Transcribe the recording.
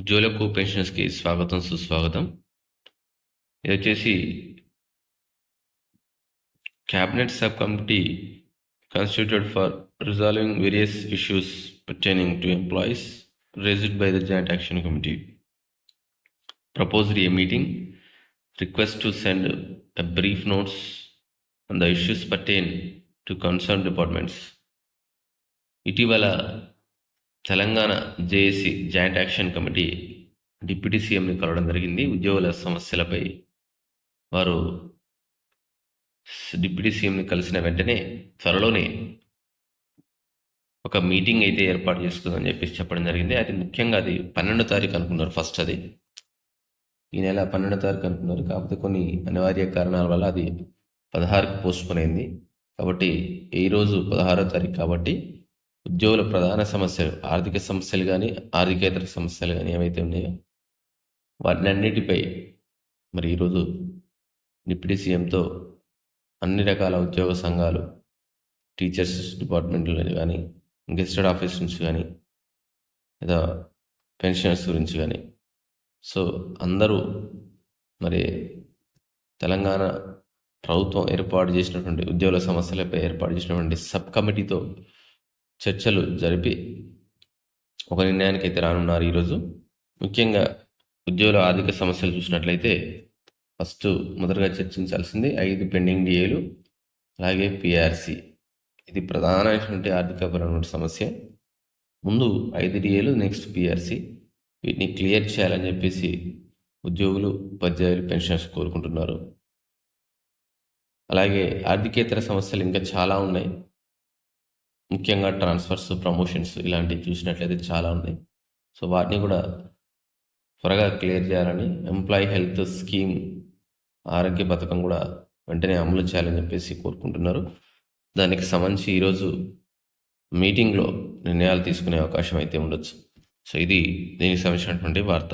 ఉద్యోగులకు పెన్షన్స్కి స్వాగతం సుస్వాగతం ఇది వచ్చేసి cabinet sub committee constituted for resolving various issues pertaining to employees raised by the joint action committee proposed a meeting request to send a brief notes on the issues pertain to concerned departments ఇటీవల Telangana JAC joint action committee deputy సీఎంని కలవడం జరిగింది. ఉద్యోగుల సమస్యలపై వారు deputy సీఎంని కలిసిన వెంటనే త్వరలోనే ఒక మీటింగ్ అయితే ఏర్పాటు చేసుకుందని చెప్పేసి చెప్పడం జరిగింది. అది ముఖ్యంగా అది పన్నెండో తారీఖు అనుకున్నారు ఫస్ట్ అది. ఈ నెల పన్నెండో తారీఖు అనుకున్నారు. కాకపోతే కొన్ని అనివార్య కారణాల వల్ల అది పదహారుకు పోస్ట్పోన్ అయింది. కాబట్టి ఈ రోజు పదహారో తారీఖు కాబట్టి ఉద్యోగుల ప్రధాన సమస్యలు ఆర్థిక సమస్యలు కానీ ఆర్థికేతర సమస్యలు కానీ ఏవైతే ఉన్నాయో వాటిని అన్నిటిపై మరి ఈరోజు డిప్యూటీ సీఎంతో అన్ని రకాల ఉద్యోగ సంఘాలు టీచర్స్ డిపార్ట్మెంట్లో కానీ గెస్టెడ్ ఆఫీస్ నుంచి కానీ లేదా పెన్షనర్స్ గురించి కానీ సో అందరూ మరి తెలంగాణ ప్రభుత్వం ఏర్పాటు చేసినటువంటి ఉద్యోగుల సమస్యలపై ఏర్పాటు చేసినటువంటి సబ్ కమిటీతో చర్చలు జరిపి ఒక నిర్ణయానికి అయితే రానున్నారు ఈరోజు. ముఖ్యంగా ఉద్యోగుల ఆర్థిక సమస్యలు చూసినట్లయితే ఫస్ట్ మొదటగా చర్చించాల్సింది ఐదు పెండింగ్ డిఏలు అలాగే పిఆర్సి. ఇది ప్రధానమైనటువంటి ఆర్థికపరమైన సమస్య. ముందు ఐదు డిఏలు నెక్స్ట్ పిఆర్సి. వీటిని క్లియర్ చేయాలని చెప్పేసి ఉద్యోగులు ఉపాధ్యాయులు పెన్షన్స్ కోరుకుంటున్నారు. అలాగే ఆర్థికేతర సమస్యలు ఇంకా చాలా ఉన్నాయి. ముఖ్యంగా ట్రాన్స్ఫర్స్ ప్రమోషన్స్ ఇలాంటివి చూసినట్లయితే చాలా ఉన్నాయి. సో వాటిని కూడా త్వరగా క్లియర్ చేయాలని ఎంప్లాయీ హెల్త్ స్కీమ్ ఆరోగ్య పథకం కూడా వెంటనే అమలు చేయాలని చెప్పేసి కోరుకుంటున్నారు. దానికి సంబంధించి ఈరోజు మీటింగ్లో నిర్ణయాలు తీసుకునే అవకాశం అయితే ఉండొచ్చు. సో ఇది దీనికి సంబంధించినటువంటి వార్త.